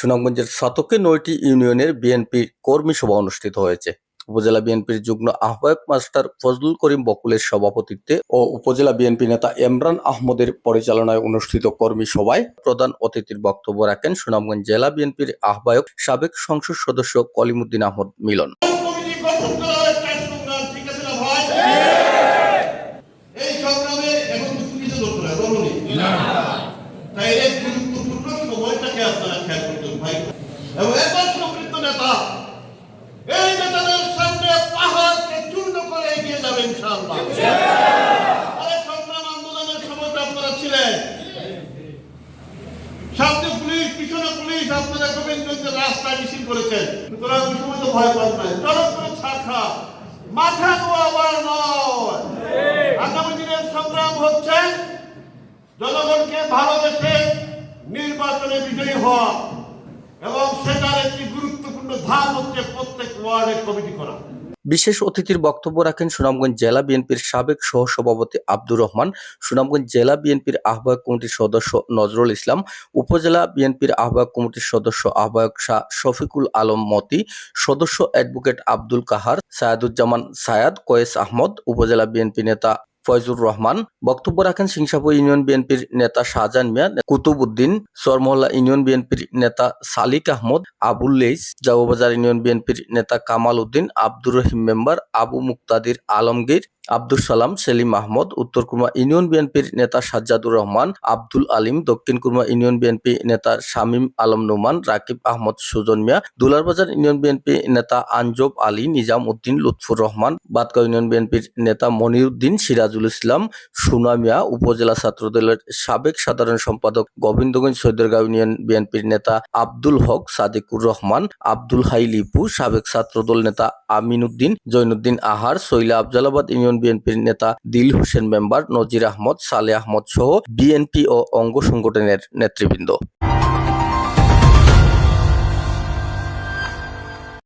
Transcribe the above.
সুনামগঞ্জের শতকে নয়টি ইউনিয়নের বিএনপির কর্মী সভা অনুষ্ঠিত হয়েছে। উপজেলা বিএনপির যুগ্ম আহ্বায়ক মাস্টার ফজলুল করিম বকুলের সভাপতিত্বে ও উপজেলা বিএনপি নেতা ইমরান আহমদের পরিচালনায় অনুষ্ঠিত কর্মী সভায় প্রধান অতিথির বক্তব্য রাখেন সুনামগঞ্জ জেলা বিএনপির আহ্বায়ক সাবেক সংসদ সদস্য কলিমুদ্দিন আহমদ মিলন। তাই এই গুরুত্বপূর্ণ সময়টাকে আপনারা খেয়াল সংগ্রাম আন্দোলনের ছিলেন। পুলিশ, পিছনে পুলিশ, আপনারা গোবিন্দগঞ্জের রাস্তায় মিছিল করেছেন। সুতরাং ওই সময় তো ভয় পান মাথা নোয়াবার নয়। আগামী দিনের সংগ্রাম হচ্ছে। জনগণকে ভালোবেসে নির্বাচনে বিজয়ী হওয়া এবং সেটার একটি গুরুত্বপূর্ণ ধাপ হচ্ছে প্রত্যেক ওয়ার্ডে কমিটি করা। বিশেষ অতিথির বক্তব্য রাখেন সুনামগঞ্জ জেলা বিএনপির সাবেক সহসভাপতি আব্দুর রহমান, সুনামগঞ্জ জেলা বিএনপির আহ্বায়ক কমিটির সদস্য নজরুল ইসলাম, উপজেলা বিএনপির আহ্বায়ক কমিটির সদস্য আহ্বায়ক শাহ শফিকুল আলম মতি, সদস্য অ্যাডভোকেট আব্দুল কাহার, সায়াদুজ্জামান সায়াদ, কয়েস আহমদ, উপজেলা বিএনপি নেতা ফয়জুর রহমান। বক্তব্য রাখেন সিংসাপুর ইউনিয়ন বিএনপির নেতা শাহজাহান মিয়া, কুতুবউদ্দিন সরমহল্লা ইউনিয়ন বিএনপির নেতা সালিক আহমদ, আবুল লেইস জাউবাজার ইউনিয়ন বিএনপির নেতা কামাল উদ্দিন, আব্দুর রহিম মেম্বার, আবু মুক্তাদির আলমগীর আব্দুল সালাম, সেলিম আহমদ, উত্তর কুরমা ইউনিয়ন বিএনপির নেতা সাজ্জাদুর রহমান, আব্দুল আলিম, দক্ষিণ কুরমা ইউনিয়ন বিএনপি নেতা শামীম আলম নোমান, রাকিব আহমদ সুজন মিয়া দুলারবাজার ইউনিয়ন বিএনপি নেতা আঞ্জব আলী, নিজাম উদ্দিন, লুৎফুর রহমান বাতকা ইউনিয়ন বিএনপির নেতা মনিরুদ্দিন, সিরাজুল ইসলাম, সুনা মিয়া, উপজেলা ছাত্রদলের সাবেক সাধারণ সম্পাদক গোবিন্দগঞ্জ সৈদরগাঁও ইউনিয়ন বিএনপির নেতা আব্দুল হক সাদিকুর রহমান, আব্দুল হাই লিপু, সাবেক ছাত্রদল নেতা আমিন উদ্দিন জৈনুদ্দিন আহার সৈলা আফজালাবাদ ইউনিয়ন বিএনপির নেতা দিল হোসেন মেম্বার নজির আহমদ, সালে আহমদ সহ বিএনপি ও অঙ্গ সংগঠনের নেতৃবৃন্দ।